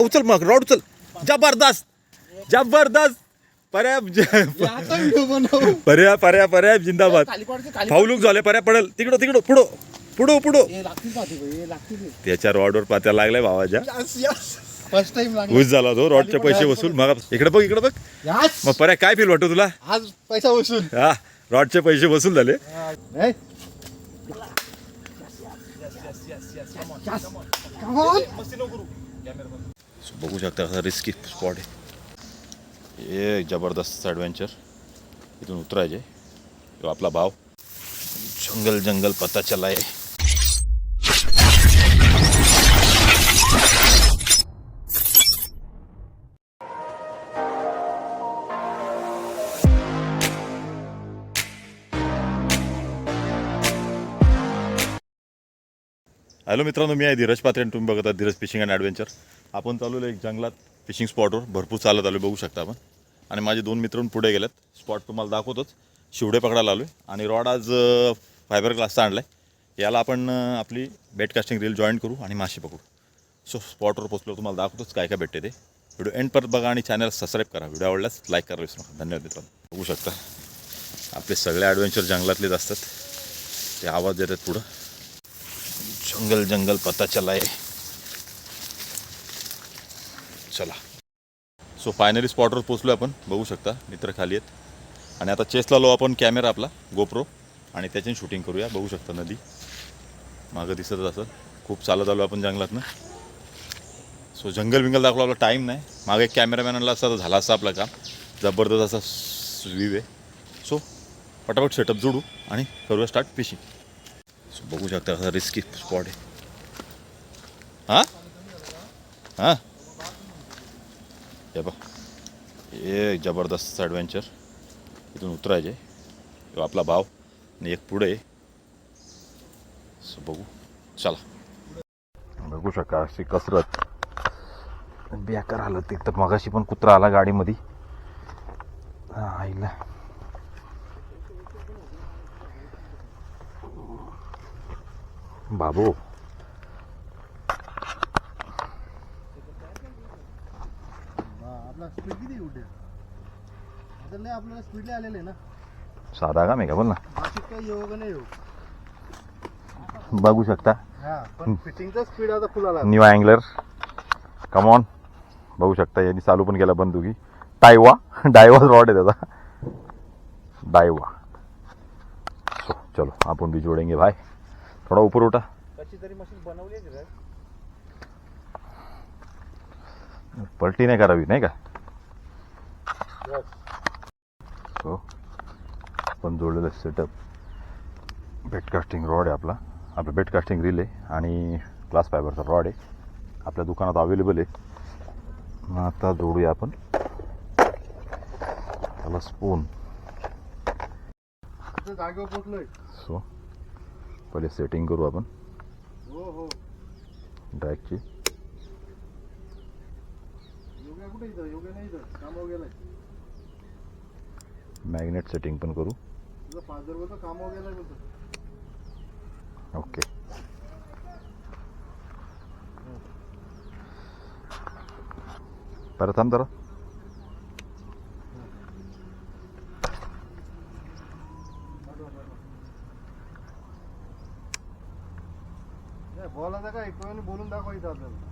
उचल मग रॉड उचल जबरदस्त जबरदस्त पर्या पर्या पर्या पर्या जिंदाबाद फाऊलूक झाले पर्या पडेल तिकडं तिकडं पुढं पुढं पुढं त्याच्या रॉडवर पात्या लागलाय भावाच्या फर्स्ट टाइम झाला तो रॉडचे पैसे वसूल मग इकडे बघ इकडे बघ यस मग पर्या काय फील वाटतो तुला आज पैसा वसूल हा रॉडचे पैसे वसूल झाले. Come on. बघू शकता कसा रिस्की स्पॉट आहे. हे जबरदस्त ॲडव्हेंचर इथून उतरायचे. तो आपला भाव. जंगल जंगल पता चला आहे हॅलो मित्रांनो मी आहे धीरज पात्रे आणि तुम्ही बघत आहात धीरज फिशिंग अँड ॲडव्हेंचर. आपण चालवलो एक जंगलात फिशिंग स्पॉटवर भरपूर चालत आलो बघू शकता आपण. आणि माझे दोन मित्र पुढे गेलेत. स्पॉट तुम्हाला दाखवतोच. शिवडे पकडायला आलो आहे आणि रॉड आज फायबर ग्लासचा आणला आहे याला आपण आपली बेट कास्टिंग रील जॉईन करू आणि मासे पकडू. सो स्पॉटवर पोचलो तुम्हाला दाखवतोच काय काय भेटते ते. व्हिडिओ एंड परत बघा आणि चॅनल सबस्क्राईब करा. व्हिडिओ आवडल्यास लाईक करा विसरू नका. धन्यवाद मित्रांनो. बघू शकता. आपले सगळे ॲडव्हेंचर जंगलातलेच असतात. ते आवाज देतात पुढं. जंगल जंगल पता चला आहे चला। सो फायनली स्पॉटवर पोचलो आपण. बघू शकता मित्र खाली आहेत. आणि आता चेसला लो आपण कॅमेरा आपला गोप्रो आणि त्याच्याने शूटिंग करूया. बघू शकता नदी. मागं दिसतच असं खूप चालत आलो आपण जंगलातनं. सो जंगल बिंगल दाखवलं आपला टाईम नाही. मागे एक कॅमेरामॅनला असा झाला असा आपलं काम. जबरदस्त असा व्ह्यू आहे. सो पटापट सेटअप जोडू आणि करूया स्टार्ट फिशिंग बघू शकता कसा रिस्की स्पॉट आहे. हां? हां? हे बघ. एक जबरदस्त ॲडव्हेंचर इथून उतरायचे. आपला भाव. आणि एक पुढे. सो बघू. चला. बघू शका अशी कसरत. बेकार आलं ते तर मगाशी पण कुत्रा आला गाडीमध्ये. हा, आईला. बाबू. आपला स्पीड किती आता आपल्याला स्पीडला आलेलं आहे ना साधा का? मी का बोल ना. काही योग नाही योग बघू शकता. हा पण फिटिंगचा स्पीड आता फुल आला न्यू अँगलर कमॉन बघू शकता. यांनी चालू पण केला बंदुकी. टायवा डायवा रॉड आहे त्याचा. डायवा चलो आपण भी जोडेंगे भाई थोडा ऊपर उठा. कशी तरी मशीन बनवली आहे का पलटी नाही करावी नाही का? सो आपण जोडलेलं सेटअप बेटकास्टिंग रॉड आहे आपला. आपलं बेटकास्टिंग रील आहे आणि ग्लास फायबरचा रॉड आहे. आपल्या दुकानात अवेलेबल आहे. मग आता जोडूया आपण. त्याला स्पून तिथं जागेवर पोचलोय सो पहिले सेटिंग करू आपण. हो हो. ड्रॅगची मॅग्नेट सेटिंग पण करू. तुझं पाच हजार रुपयाचं कामावर गेलाय बोलतो. ओके परत थांब जरा. नाही बोलायचं काय? एक बोलून दाखवायचं आपल्याला.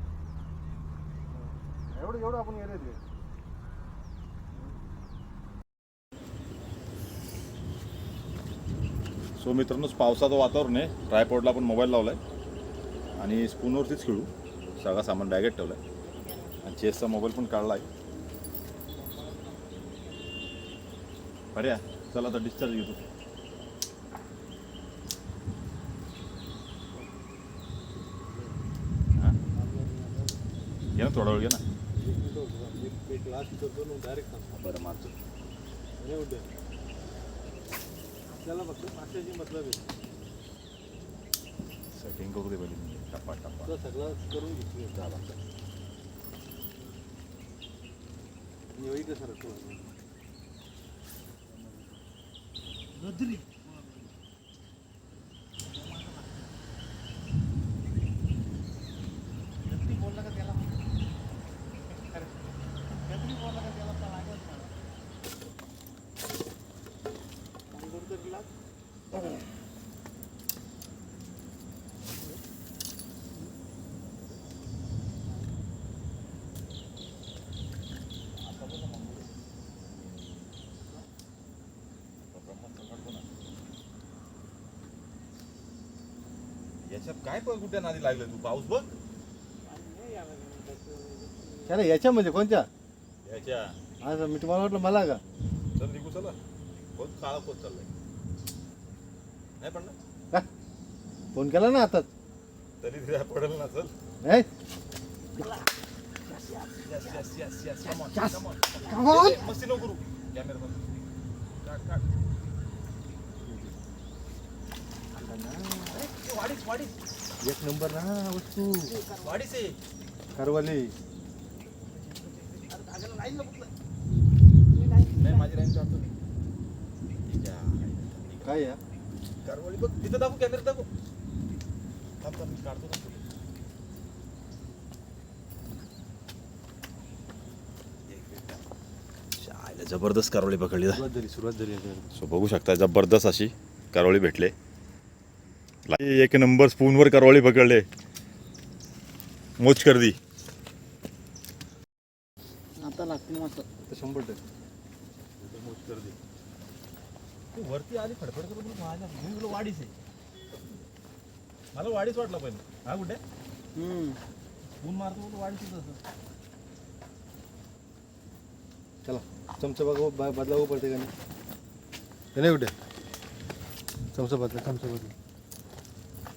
एवढं एवढं आपण गेले ते सो मित्रांनोच पावसाचं वातावरण आहे. ट्रायपॉडला आपण मोबाईल लावला आहे आणि स्पूनवरतीच खेळू. सगळा सामान बॅगेत ठेवला आहे आणि चेसचा मोबाईल पण काढला आहे अरे चला आता डिस्चार्ज घेतो हा? घे ना थोडा वेळ घे ना. बरं मारतो आपल्याला फक्त माशाची मतलब आहे सेटिंग करू दे पहिले टप्पा टप्पा. सगळं करून घेतली. झाला कसं याच्यात काय पण कुठे नादी लागलं तू? पाऊस बघ. त्याला याच्या म्हणजे कोणत्या? याच्या. असं मी तुम्हाला वाटलं मला का? चल निघू चला. कोण काळा कोण चाललाय? नाही पडलं का फोन केला ना आताच तरी तिला पडेल ना चल. हे? मस्ती नको करू. कॅमेरा काढ काढ वाडीच वाडीच एक नंबर ना वस्तू. वाडीच आहे करवाली नाही माझी मी काय या? कारवाली बघ तिथं दाखव कॅमेरा दाखव थांब थांब मी काढतो ना. शाळेला जबरदस्त कारवळी पकडली सुरुवात झाली सुरुवात झाली सो बघू शकता जबरदस्त अशी कारवळी भेटले. एक नंबर स्पूनवर कारवळी पकडले. मोज करदी आता लागते मस्त. शंभर टक्के. वरती आली फडफड करून माझ्या मी तुला वाडीच आहे. मला वाडीच वाटलं पहिले. हा कुठे? ऊन मारतो म्हणून वाडीच असं. चला चमचा बघा ब- बदलावं पडते का नाही? हे नाही कुठे चमचा बदला चमचा बदला.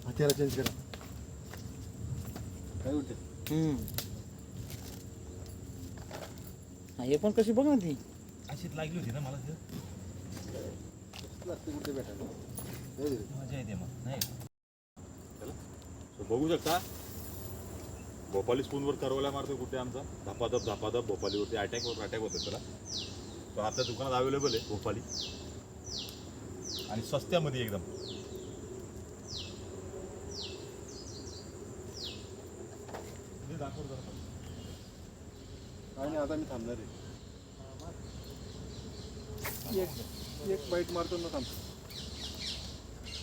हत्यारा चेंज करा. काय कुठे हे पण कशी बघ ना ती. अशीच लागली होती ना मला ती. लागते कुठे भेटायला जाऊ दे. मजा येते मग नाही? बघू शकता. भोपाली स्पूनवर करवल्या मारतो कुठे आमचा? धपाधप धपाधप भोपालीवरती अटॅकवर अटॅक होते त्याला. तो आपल्या दुकानात अवेलेबल आहे भोपाली. आणि स्वस्त्यामध्ये एकदम. नाही आता मी थांबणार आहे. एक एक बाईट मारतो ना थांब.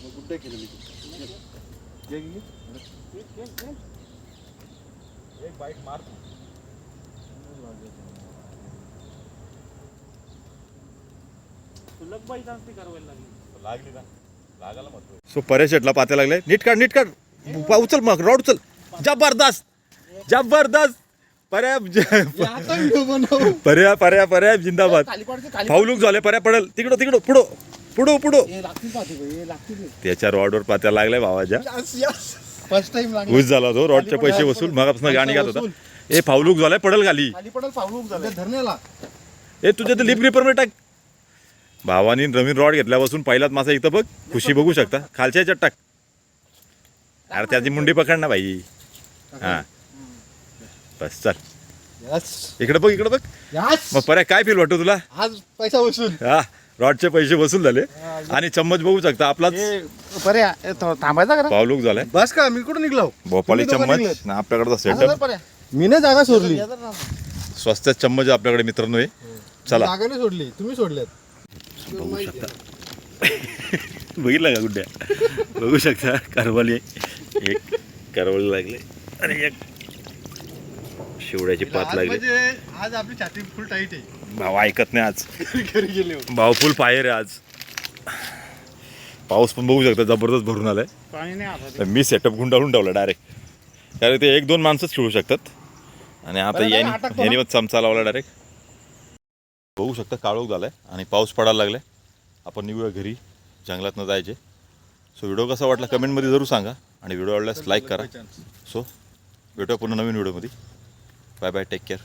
मग गुड्डे केलेली ती. एक. एक गेली? एक बाईट मार तू. सुलभ बाई जास्त करावायला लागली. लागली ना. लागायला मत सो परेश शेटला पाते लागले. नीट काढ नीट काढ. उचल मग रॉड उचल. जबरदस्त. जबरदस्त. पर्या आता व्हिडिओ बनव. पर्या पर्या पर्या जिंदाबाद. फाऊलूक झाले पर्या पडेल. तिकडं तिकडं पुढं. पुढं पुढं. हे हे हे. त्याच्या रॉडवर पात्या लागलाय भावाच्या. फर्स्ट टाइम घुस झाला तो रॉडचे पैसे वसूल. मगापासून गाणी गात होता. ए फाऊलूक झालाय पडेल खाली. खाली पडेल पावलूक झालं धरण्याला. ए तुझ्या तर लिप रिपेअर टाक. भावानी नवीन रॉड घेतल्यापासून पहिलाच मासा इथं बघ. खुशी बघू शकता. खालच्या याच्यात टाक. अरे त्याची मुंडी पकड ना भाई हा. बस चल. यस इकडे बघ इकडे बघ. यस मग पर्या काय फील वाटतो तुला? आज पैसा वसूल हा रॉडचे पैसे वसूल झाले. आणि चम्मच बघू शकता आपलाच. हे, पर्या हे थो- थांबायचा का रे? पावलूक झालाय. बस का मी कुठं निघलो? भोपाली तुम्ही दोघं चम्मच निघलेत. ना आपल्याकडचा सेटअप पर्या. मी नाही जागा सोडली. हे. स्वस्त चम्मच आपल्याकडे मित्रांनो आहे चला. जागा नाही सोडली तुम्ही सोडल्यात बघू शकता. बघितलं का गुड्ड्या बघू शकता करवाली. एक करवाली लागले. आणि एक शिवड्याची पात आज लागली. म्हणजे आज आपली छाती फुल टाईट आहे. भाऊ ऐकत नाही आज. घरी गेले हो. भाऊ फुल फायर आहे आज. पाऊस पण बघू शकता जबरदस्त भरून आलाय. पाणी नाही आता तर मी सेटअप गुंडाळून ठेवला डायरेक्ट कारण ते एक दोन माणसंच खेळू शकतात. आणि आता बरं, यांनी ना? यांनी मग चमचा लावला डायरेक्ट बघू शकता काळोख झालाय आणि पाऊस पडायला लागलाय. आपण निघूया घरी. जंगलात न जायचे. सो व्हिडिओ कसा वाटला कमेंटमध्ये जरूर सांगा. आणि व्हिडिओ आवडल्यास लाईक करा. सो भेटूया पुन्हा नवीन व्हिडिओमध्ये बाय बाय टेक केअर